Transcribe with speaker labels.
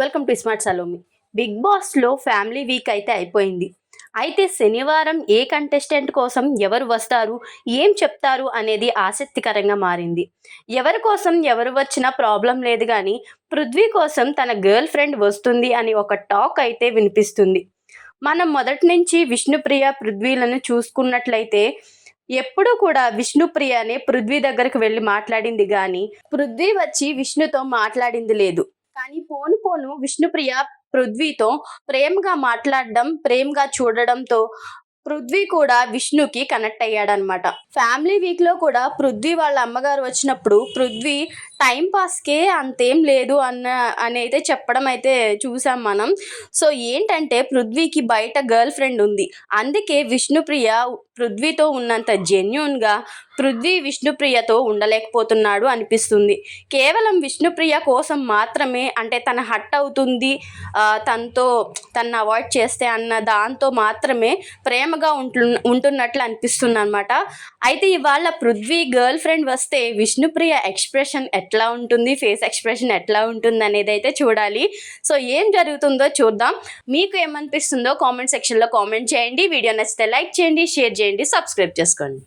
Speaker 1: Welcome to smart Salomi. Big బాస్లో family week అయితే అయిపోయింది. అయితే శనివారం ఏ కంటెస్టెంట్ కోసం ఎవరు వస్తారు ఏం చెప్తారు అనేది ఆసక్తికరంగా మారింది. ఎవరి కోసం ఎవరు వచ్చినా ప్రాబ్లం లేదు కానీ పృథ్వీ కోసం తన గర్ల్ ఫ్రెండ్ వస్తుంది అని ఒక టాక్ అయితే వినిపిస్తుంది. మనం మొదటి నుంచి విష్ణుప్రియ పృథ్వీలను చూసుకున్నట్లయితే ఎప్పుడూ కూడా విష్ణుప్రియనే పృథ్వీ దగ్గరకు వెళ్ళి మాట్లాడింది కానీ పృథ్వీ వచ్చి విష్ణుతో మాట్లాడింది లేదు. కానీ ఫోన్ పోను విష్ణుప్రియ పృథ్వీతో ప్రేమగా మాట్లాడడం ప్రేమగా చూడడంతో పృథ్వీ కూడా విష్ణుకి కనెక్ట్ అయ్యాడనమాట ఫ్యామిలీ వీక్లో కూడా పృథ్వీ వాళ్ళ అమ్మగారు వచ్చినప్పుడు పృథ్వీ టైం పాస్కే అంతేం లేదు అన్న అని అయితే చెప్పడం అయితే చూసాం మనం. సో ఏంటంటే పృథ్వీకి బయట గర్ల్ ఫ్రెండ్ ఉంది. అందుకే విష్ణుప్రియ పృథ్వీతో ఉన్నంత జెన్యున్గా పృథ్వీ విష్ణుప్రియతో ఉండలేకపోతున్నాడు అనిపిస్తుంది. కేవలం విష్ణుప్రియ కోసం మాత్రమే అంటే తన హట్ అవుతుంది తనతో తను అవాయిడ్ చేస్తే అన్న దాంతో మాత్రమే ప్రేమగా ఉంటు ఉంటున్నట్లు అనిపిస్తుంది అనమాట అయితే ఇవాళ పృథ్వీ గర్ల్ ఫ్రెండ్ వస్తే విష్ణుప్రియ ఎక్స్ప్రెషన్ ఎట్లా ఉంటుంది ఫేస్ ఎక్స్ప్రెషన్ ఎట్లా ఉంటుంది అనేది అయితే చూడాలి. సో ఏం జరుగుతుందో చూద్దాం. మీకు ఏమనిపిస్తుందో కామెంట్ సెక్షన్లో కామెంట్ చేయండి. వీడియో నచ్చితే లైక్ చేయండి షేర్ చేయండి సబ్స్క్రైబ్ చేసుకోండి.